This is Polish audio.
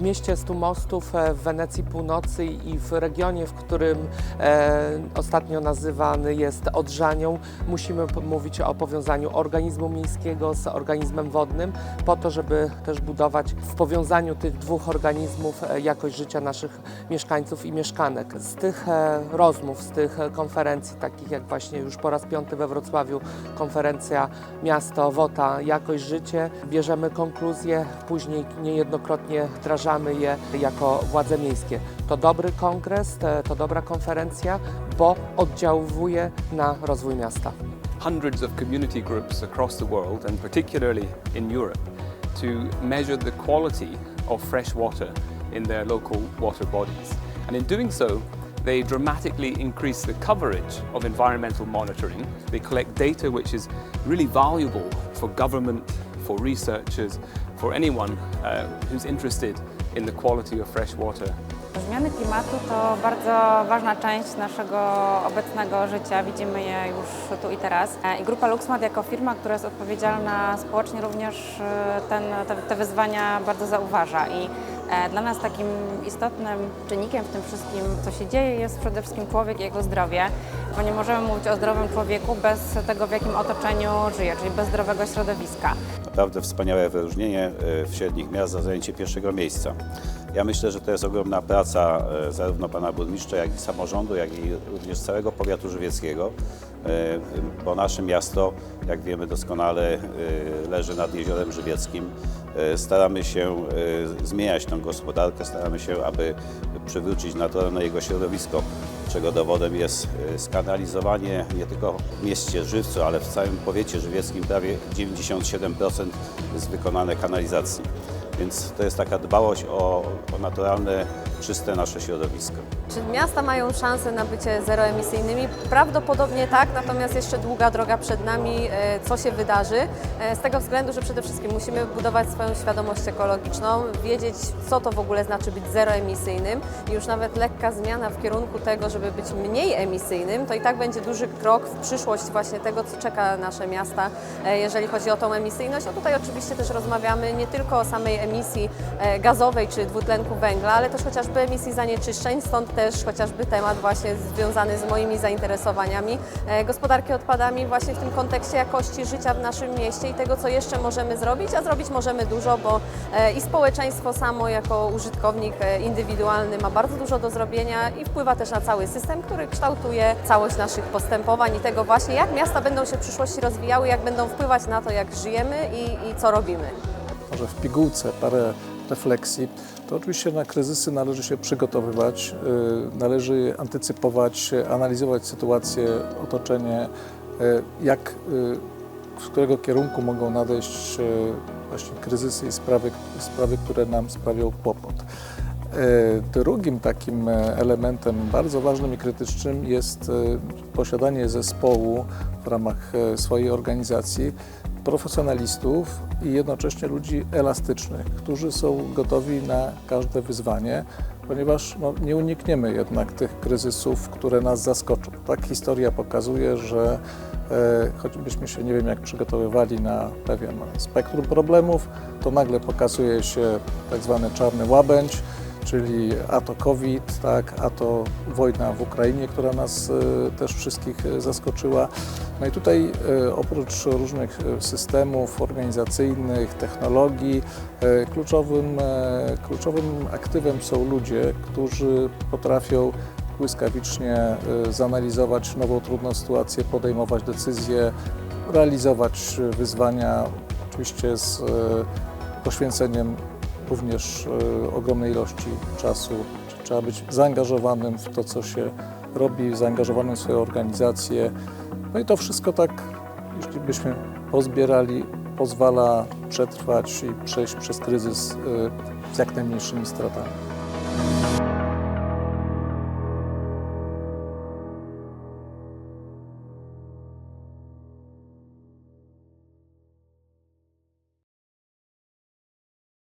mieście Stu Mostów, e, w Wenecji Północy i w regionie, w którym e, ostatnio nazywany jest Odrzanią, musimy mówić o powiązaniu organizmu miejskiego z organizmem wodnym, po to, żeby też budować w powiązaniu tych dwóch organizmów e, jakość życia naszych mieszkańców i mieszkanek. Z tych rozmów, z tych konferencji, takich jak właśnie już po raz piąty we Wrocławiu konferencja Miasto, WOTA, Jakość Życie, bierzemy konkluzje, później niejednokrotnie wdrażamy je jako władze miejskie. To dobry kongres, to dobra konferencja, bo oddziałuje na rozwój miasta. hundreds of community groups across the world, and particularly in Europe, to measure the quality of fresh water in their local water bodies. And in doing so, they dramatically increase the coverage of environmental monitoring. They collect data which is really valuable for government, for researchers, for anyone uh, who's interested in the quality of fresh water Zmiany klimatu to bardzo ważna część naszego obecnego życia. Widzimy je już tu i teraz. I grupa LuxMat jako firma, która jest odpowiedzialna społecznie również e, ten, te, te wyzwania bardzo zauważa. I e, dla nas takim istotnym czynnikiem w tym wszystkim, co się dzieje, jest przede wszystkim człowiek i jego zdrowie, bo nie możemy mówić o zdrowym człowieku bez tego, w jakim otoczeniu żyje, czyli bez zdrowego środowiska. Naprawdę wspaniałe wyróżnienie e, w średnich miast za zajęcie pierwszego miejsca. Ja myślę, że to jest ogromna praca e, zarówno pana burmistrza, jak i samorządu, jak i również całego powiatu żywieckiego, e, bo nasze miasto, jak wiemy doskonale, leży nad Jeziorem Żywieckim. Staramy się zmieniać tą gospodarkę, staramy się, aby przywrócić naturalne jego środowisko, czego dowodem jest e, skanalizowanie nie tylko w mieście Żywcu, ale w całym powiecie żywieckim prawie 97% jest wykonane kanalizacji. Więc to jest taka dbałość o, o naturalne, czyste nasze środowisko. Czy miasta mają szansę na bycie zeroemisyjnymi? Prawdopodobnie tak, natomiast jeszcze długa droga przed nami, e, co się wydarzy. E, Z tego względu, że przede wszystkim musimy budować swoją świadomość ekologiczną, wiedzieć, co to w ogóle znaczy być zeroemisyjnym. Już nawet lekka zmiana w kierunku tego, żeby być mniej emisyjnym, to i tak będzie duży krok w przyszłość właśnie tego, co czeka nasze miasta, e, jeżeli chodzi o tą emisyjność. No tutaj oczywiście też rozmawiamy nie tylko o samej emisji gazowej czy dwutlenku węgla, ale też chociażby emisji zanieczyszczeń, stąd też chociażby temat właśnie związany z moimi zainteresowaniami e, gospodarki odpadami właśnie w tym kontekście jakości życia w naszym mieście i tego, co jeszcze możemy zrobić, a zrobić możemy dużo, bo e, i społeczeństwo samo jako użytkownik e, indywidualny ma bardzo dużo do zrobienia i wpływa też na cały system, który kształtuje całość naszych postępowań i tego właśnie, jak miasta będą się w przyszłości rozwijały, jak będą wpływać na to, jak żyjemy i, i co robimy. może w pigułce parę refleksji, to oczywiście na kryzysy należy się przygotowywać, y, należy antycypować, analizować sytuację, otoczenie, y, jak, y, z którego kierunku mogą nadejść właśnie kryzysy i sprawy, sprawy które nam sprawią kłopot. Drugim takim elementem bardzo ważnym i krytycznym jest posiadanie zespołu w ramach swojej organizacji profesjonalistów i jednocześnie ludzi elastycznych, którzy są gotowi na każde wyzwanie, ponieważ no, nie unikniemy jednak tych kryzysów, które nas zaskoczą. Tak historia pokazuje, że e, choćbyśmy się nie wiem jak przygotowywali na pewien spektrum problemów, to nagle pokazuje się tak zwany czarny łabędź, czyli a to COVID, tak, a to wojna w Ukrainie, która nas e, też wszystkich e, zaskoczyła. No i tutaj e, oprócz różnych systemów organizacyjnych, technologii, kluczowym, kluczowym aktywem są ludzie, którzy potrafią błyskawicznie zanalizować nową trudną sytuację, podejmować decyzje, realizować wyzwania, oczywiście z poświęceniem również e, ogromnej ilości czasu. Trzeba być zaangażowanym w to, co się robi, zaangażowanym w swoją organizację. No i to wszystko tak, jeśli byśmy pozbierali, pozwala przetrwać i przejść przez kryzys e, z jak najmniejszymi stratami.